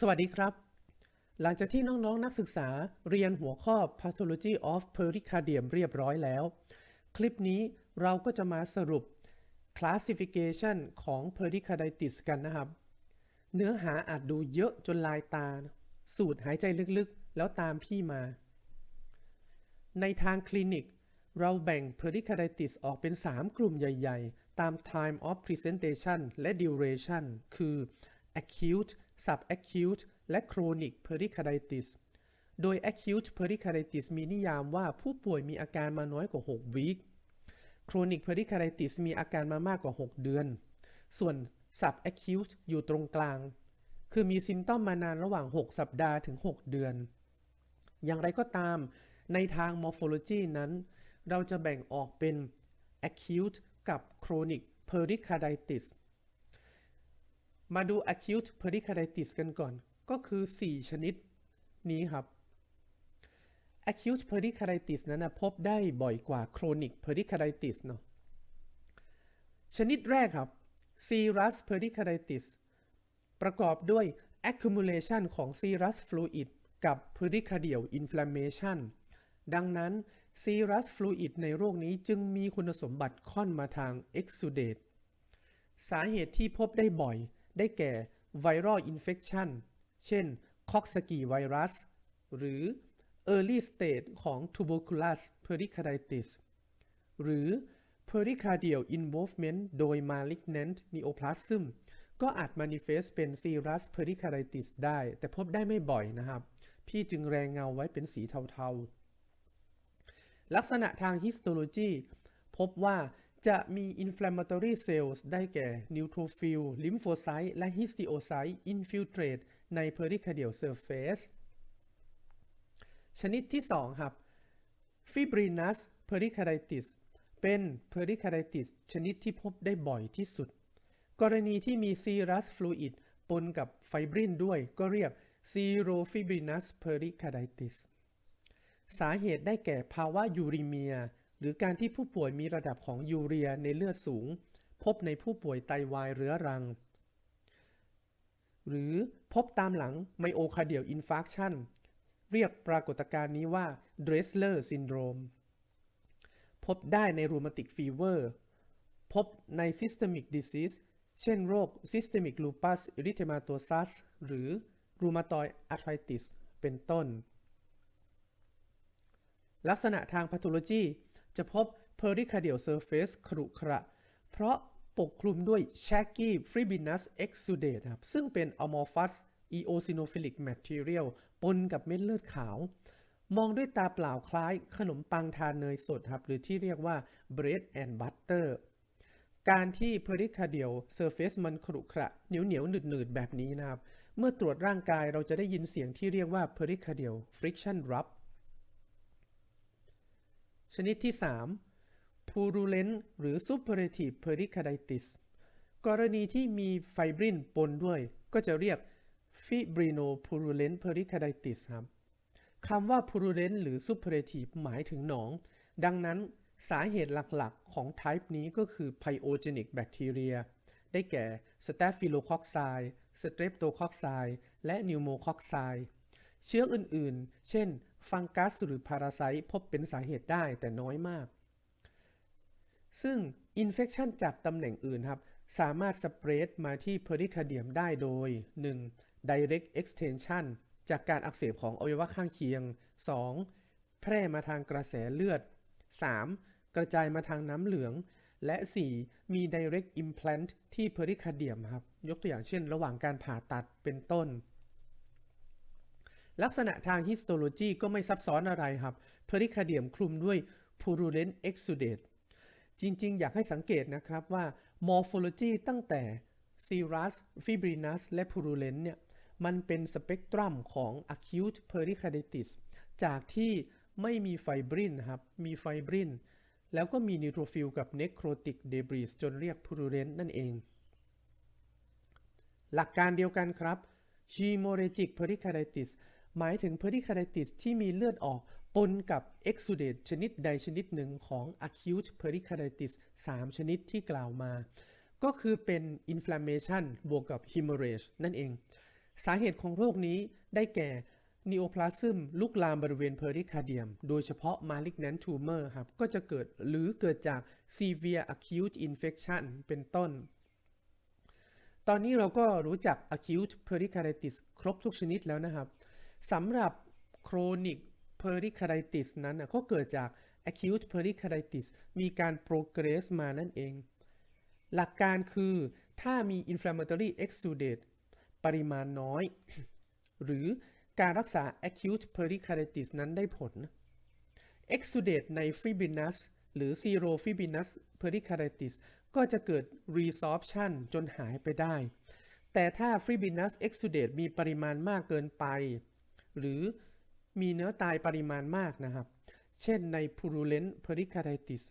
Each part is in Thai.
สวัสดีครับ หลังจากที่น้องๆนนักศึกษาเรียนหัวข้อ Pathology of Pericardium เรียบร้อยแล้ว คลิปนี้เราก็จะมาสรุป Classification ของ Pericarditis กันนะครับ เนื้อหาอาจดูเยอะจนลายตา สูดหายใจลึกๆ แล้วตามพี่มา ในทางคลินิก เราแบ่ง pericarditis ออกเป็น 3 กลุ่มใหญ่ ๆ ตาม time of presentation และ duration คือ acute subacute และ chronic pericarditis โดย acute pericarditis มีนิยามว่าผู้ป่วยมีอาการมาน้อยกว่า 6 วีค chronic pericarditis มีอาการมามากกว่า 6 เดือน ส่วน subacute อยู่ตรงกลาง คือมีซิมตอมมานานระหว่าง 6 สัปดาห์ถึง 6 เดือน อย่างไรก็ตาม ในทาง morphology นั้น เราจะแบ่งออกเป็น acute กับ chronic pericarditis มาดู acute pericarditis กันก่อน ก็คือ 4 ชนิดนี้ครับ acute pericarditis นั้นนะพบได้บ่อยกว่า chronic pericarditis เนาะชนิดแรกครับ serous pericarditis ประกอบด้วย accumulation ของ serous fluid กับ pericardial inflammation ดังนั้น serous fluid ในโรคนี้จึงมีคุณสมบัติค่อนมาทาง exudate สาเหตุที่พบได้บ่อย ได้แก่ viral infection เช่น Coxsackie virus หรือ early stage ของ tuberculous pericarditis หรือ pericardial involvement โดย malignant neoplasm ก็อาจ manifest เป็น serous pericarditis ได้ แต่พบได้ไม่บ่อยนะครับ พี่จึงแรงเงาไว้เป็นสีเทาๆ ลักษณะทาง histology พบว่า จะมี inflammatory cells ได้แก่ neutrophil lymphocyte และ histiocyte infiltrate ใน pericardial surface ชนิดที่ 2 ครับ fibrinous pericarditis เป็น pericarditis ชนิดที่พบได้บ่อยที่สุด กรณีที่มี serous fluid ปนกับไฟบรินด้วยก็เรียก serofibrinous pericarditis สาเหตุได้แก่ภาวะยูริเมีย รือการที่ผู้ป่วยมีระดับของยูเรียในเลือดสูง พบในผู้ป่วยไตวายเรื้อรัง หรือพบตามหลังไมโอคาเดียลอินฟ c คชันเรียกปรากฏการณ์นี้ว่า Dressler syndrome พบได้ในรูมาติกฟีเวอร์พบใน systemic disease เช่นโรค systemic lupus erythematosus หรือ rheumatoid arthritis เป็นต้น ลักษณะทาง pathology จะพบ pericardial surface ขรุขระ เพราะปกคลุมด้วย shaggy fibrous exudate ครับ ซึ่งเป็น amorphous eosinophilic material ปนกับเม็ดเลือดขาว มองด้วยตาเปล่าคล้ายขนมปังทานเนยสดครับ หรือที่เรียกว่า bread and butter การที่ pericardial surface มันขรุขระเหนียวเหนียวหนืดหนืดแบบนี้นะครับ เมื่อตรวจร่างกายเราจะได้ยินเสียงที่เรียกว่า pericardial friction rub ชนิดที่ 3 purulent หรือ suppurative pericarditis กรณีที่มีไฟบรินปนด้วย ก็จะเรียก fibrinopurulent pericarditis ครับคำว่า purulent หรือ suppurative หมายถึงหนอง ดังนั้นสาเหตุหลักๆ ของ type นี้ก็คือ pyogenic bacteria ได้แก่ staphylococci streptococci และ pneumococci เชื้ออื่นๆ เช่น ฟังกัสหรือพาราไซต์พบเป็นสาเหตุได้แต่น้อยมาก ซึ่ง infection จากตำแหน่งอื่นครับ สามารถสเปรดมาที่ pericardium ได้โดย 1. direct extension จากการอักเสบของอวัยวะข้างเคียง 2. แพร่มาทางกระแสเลือด 3. กระจายมาทางน้ำเหลือง และ 4. มี direct implant ที่ pericardium ครับ ยกตัวอย่างเช่น ระหว่างการผ่าตัดเป็นต้น ลักษณะทาง histology ก็ไม่ซับซ้อนอะไรครับ pericardium คลุมด้วย purulent exudate จริง ๆ อยากให้สังเกตนะครับว่า morphology ตั้งแต่ serous fibrinous และ purulent เนี่ย มันเป็นสเปกตรัมของ acute pericarditis จากที่ไม่มีไฟบรินครับ มีไฟบริน แล้วก็มีนิโทรฟิลกับ necrotic debris จนเรียก purulent นั่นเอง หลักการเดียวกันครับ hemorrhagic pericarditis หมายถึง pericarditis ที่มีเลือดออกปนกับ exudate ชนิดใดชนิดหนึ่งของ acute pericarditis 3 ชนิดที่กล่าวมา ก็คือเป็น inflammation บวกกับ hemorrhage นั่นเอง สาเหตุของโรคนี้ได้แก่นีโอพลาซึมลุกลามบริเวณเพอริคาเดียมโดยเฉพาะ malignant tumor ครับก็จะเกิดหรือเกิดจาก severe acute infection เป็นต้นตอนนี้เราก็รู้จัก acute pericarditis ครบทุกชนิดแล้วนะครับ สำหรับ chronic pericarditis นั้นนะก็เกิดจาก acute pericarditis มีการ progress มานั่นเอง หลักการคือถ้ามี inflammatory exudate ปริมาณน้อย หรือการรักษา acute pericarditis นั้นได้ผล exudate ใน fibrinous หรือ zero fibrinous pericarditis ก็จะเกิด resorption จนหายไปได้ แต่ถ้า fibrinous exudate มีปริมาณมากเกินไป หรือมีเนื้อตายปริมาณมากนะครับ เช่นใน purulent pericarditis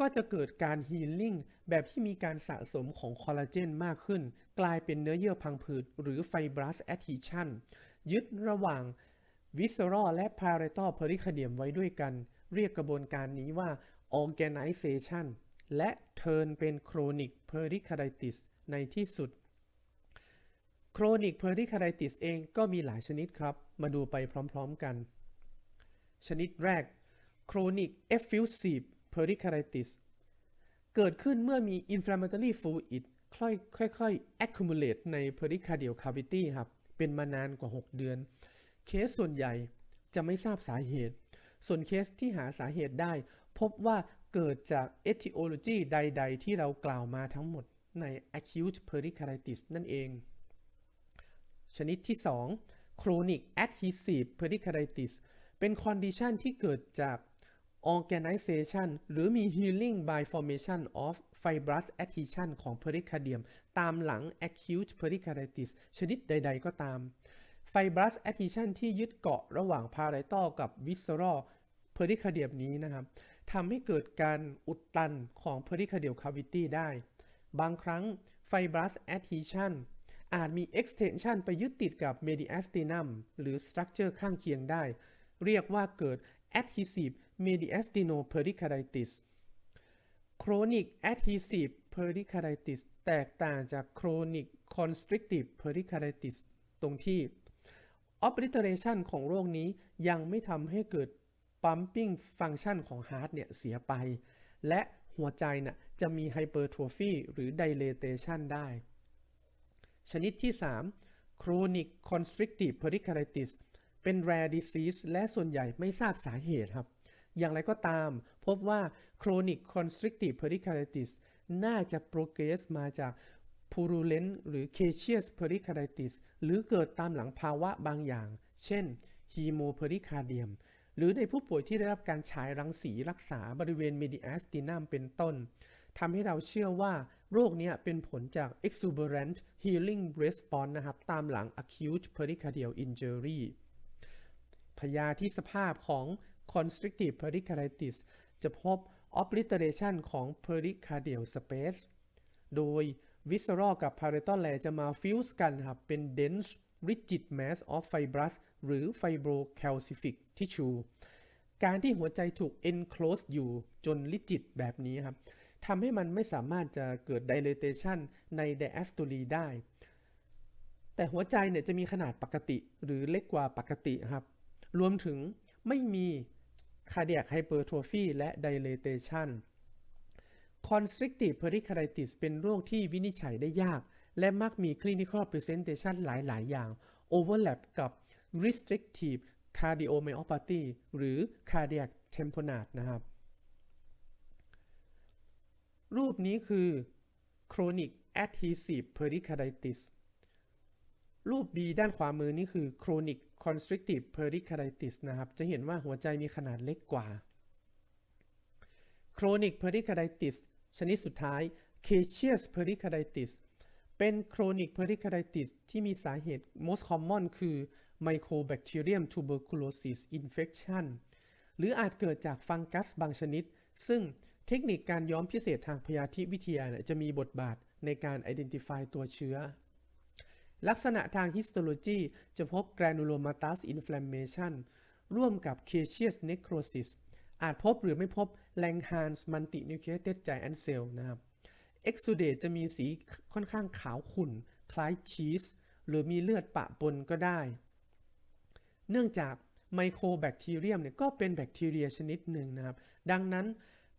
ก็จะเกิดการ healing แบบที่มีการสะสมของคอลลาเจนมากขึ้น กลายเป็นเนื้อเยื่อพังผืดหรือ fibrous adhesion ยึดระหว่าง visceral และ parietal pericardium ไว้ด้วยกัน เรียกกระบวนการนี้ว่า organization และ turn เป็น chronic pericarditis ในที่สุด chronic pericarditis เองก็มีหลายชนิดครับ มาดูไปพร้อมๆกัน ชนิดแรก chronic effusive pericarditis เกิดขึ้นเมื่อมี inflammatory fluid ค่อยๆ accumulate ใน pericardial cavity ครับ เป็นมานานกว่า 6 เดือน เคสส่วนใหญ่จะไม่ทราบสาเหตุ ส่วนเคสที่หาสาเหตุได้ พบว่าเกิดจาก etiology ใด ๆ ที่เรากล่าวมาทั้งหมดใน acute pericarditis นั่นเอง ชนิดที่ 2 chronic adhesive pericarditis เป็น condition ที่เกิดจาก organization หรือมี healing by formation of fibrous adhesion ของ pericardium ตามหลัง acute pericarditis ชนิดใด ๆ ก็ตาม fibrous adhesion ที่ยึดเกาะระหว่าง parietal กับ visceral pericardium นี้นะครับทำให้เกิดการอุดตันของ pericardial cavity ได้ บางครั้ง fibrous adhesion อาจมี extension ไปยึดติดกับ mediastinum หรือ structure ข้างเคียงได้ เรียกว่าเกิด adhesive mediastinopericarditis chronic adhesive pericarditis แตกต่างจาก chronic constrictive pericarditis ตรงที่ obliteration ของโรคนี้ยังไม่ทำให้เกิด pumping function ของ heart เนี่ยเสียไป และหัวใจน่ะจะมี hypertrophy หรือ dilatation ได้ ชนิดที่ 3 chronic constrictive pericarditis เป็น rare disease และส่วนใหญ่ไม่ทราบสาเหตุครับ อย่างไรก็ตาม พบว่า chronic constrictive pericarditis น่าจะ progress มาจาก purulent หรือ caseous pericarditis หรือเกิดตามหลังภาวะบางอย่าง เช่น hemopericardium หรือในผู้ป่วยที่ได้รับการฉายรังสีรักษาบริเวณ mediastinum เป็นต้นทำให้เราเชื่อว่า โรคนี้เป็นผลจาก exuberant healing response นะครับ ตามหลัง acute pericardial injury พยาธิสภาพของ constrictive pericarditis จะพบ obliteration ของ pericardial space โดย visceral กับ parietal layer จะมา fuse กันครับ เป็น dense rigid mass of fibrous หรือ fibrocalcific tissue การที่หัวใจถูก enclose อยู่จน rigid แบบนี้ครับ ทำให้มันไม่สามารถจะเกิด dilatation ใน diastole ได้ แต่หัวใจเนี่ยจะมีขนาดปกติหรือเล็กกว่าปกติครับ รวมถึงไม่มี cardiac hypertrophy และ dilatation constrictive pericarditis เป็นโรคที่วินิจฉัยได้ยาก และมักมี clinical presentation หลาย ๆ อย่าง overlap กับ restrictive cardiomyopathy หรือ cardiac tamponade นะครับ รูปนี้คือ chronic adhesive pericarditis รูป B ด้านขวามือนี่คือ chronic constrictive pericarditis นะครับ จะเห็นว่าหัวใจมีขนาดเล็กกว่า chronic pericarditis ชนิดสุดท้าย caseous pericarditis เป็น chronic pericarditis ที่มีสาเหตุ most common คือ mycobacterium tuberculosis infection หรืออาจเกิดจากฟังกัสบางชนิด ซึ่ง ทคนิคการย้อมพิเศษทางพยาธิวิทยาจะมีบทบาทในการ identify ตัวเชื้อ ลักษณะทาง histology จะพบ granulomatous inflammation ร่วมกับ caseous necrosis อาจพบหรือไม่พบ Langhans multinucleated giant cell นะครับ exudate จะมีสีค่อนข้างขาวขุ่น คล้ายชีส หรือมีเลือดปะปนก็ได้ เนื่องจากไมโครแบคทีเรียมเนี่ยก็เป็นแบคทีเรียชนิดหนึ่งนะครับ ดังนั้น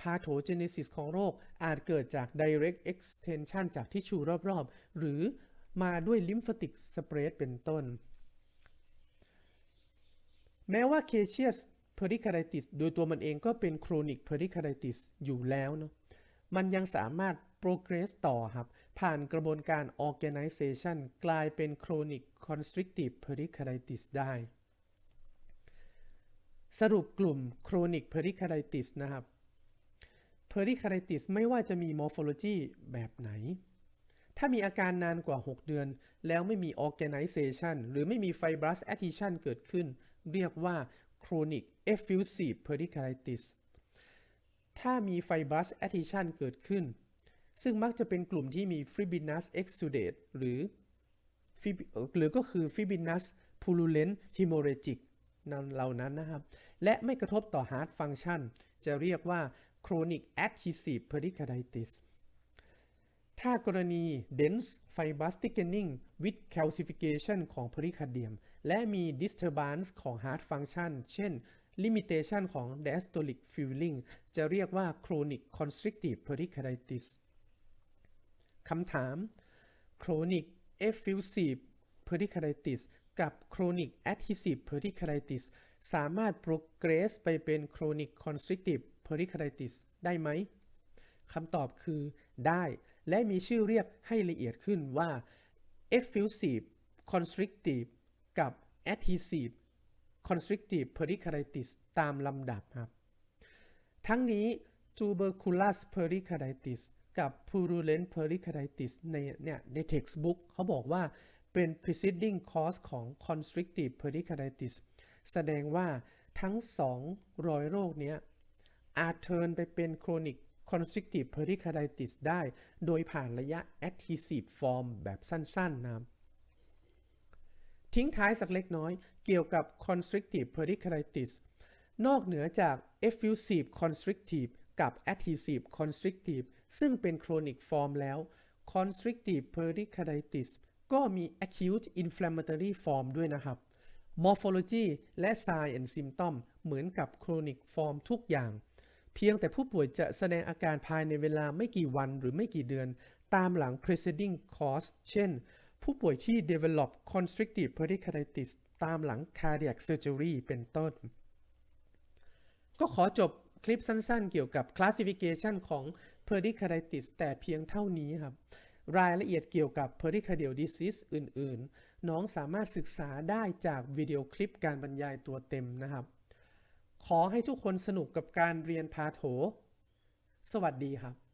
pathogenesis ของโรคอาจเกิดจาก direct extension จากทิชชูรอบๆ หรือมาด้วย lymphatic spread เป็นต้น แม้ว่า caseous pericarditis โดยตัวมันเองก็เป็น chronic pericarditis อยู่แล้วเนาะมันยังสามารถ progress ต่อครับ ผ่านกระบวนการ organization กลายเป็น chronic constrictive pericarditis ได้ สรุปกลุ่ม chronic pericarditis นะครับ pericarditis ไม่ว่าจะมี morphology แบบไหน ถ้ามีอาการนานกว่า 6 เดือน แล้วไม่มี organization หรือไม่มี fibrous adhesion เกิดขึ้น เรียกว่า chronic effusive pericarditis ถ้ามี fibrous adhesion เกิดขึ้น ซึ่งมักจะเป็นกลุ่มที่มี fibrinous exudate หรือหรือก็คือ fibrinous purulent hemorrhagic นั่นเหล่านั้นนะครับ และไม่กระทบต่อ heart function จะเรียกว่า chronic adhesive pericarditis ถ้ากรณี dense fibrous thickening with calcification ของ pericardium และมี disturbance ของ heart function เช่น limitation ของ diastolic filling จะเรียกว่า chronic constrictive pericarditis คำถาม chronic effusive pericarditis กับ chronic adhesive pericarditis สามารถ progress ไปเป็น chronic constrictive pericarditis ได้ไหมคำตอบคือได้ และมีชื่อเรียกให้ละเอียดขึ้นว่า effusive constrictive กับ adhesive constrictive pericarditis ตามลำดับครับ ทั้งนี้ tuberculous pericarditis กับ purulent pericarditis ในเนี่ยใน textbook เขาบอกว่าเป็น preceding cause ของ constrictive pericarditis แสดงว่าทั้งสองรอยโรคเนี้ย อาจเทินไปเป็น chronic constrictive pericarditis ได้ โดยผ่านระยะ adhesive form แบบสั้นๆนะครับทิ้งท้ายสักเล็กน้อยเกี่ยวกับ constrictive pericarditis นอกเหนือจาก effusive constrictive กับ adhesive constrictive ซึ่งเป็น chronic form แล้ว constrictive pericarditis ก็มี acute inflammatory form ด้วยนะครับ morphology และ sign and symptom เหมือนกับ chronic form ทุกอย่าง เพียงแต่ผู้ป่วยจะแสดงอาการภายในเวลาไม่กี่วันหรือไม่กี่เดือน ตามหลัง preceding cause เช่น ผู้ป่วยที่ develop constrictive pericarditis ตามหลัง cardiac surgery เป็นต้น ก็ขอจบคลิปสั้นๆ เกี่ยวกับ classification ของ pericarditis แต่เพียงเท่านี้ครับ รายละเอียดเกี่ยวกับ pericardial disease อื่น ๆ น้องสามารถศึกษาได้จากวิดีโอคลิปการบรรยายตัวเต็มนะครับ ขอให้ทุกคนสนุกกับการเรียนพาโถ สวัสดีครับ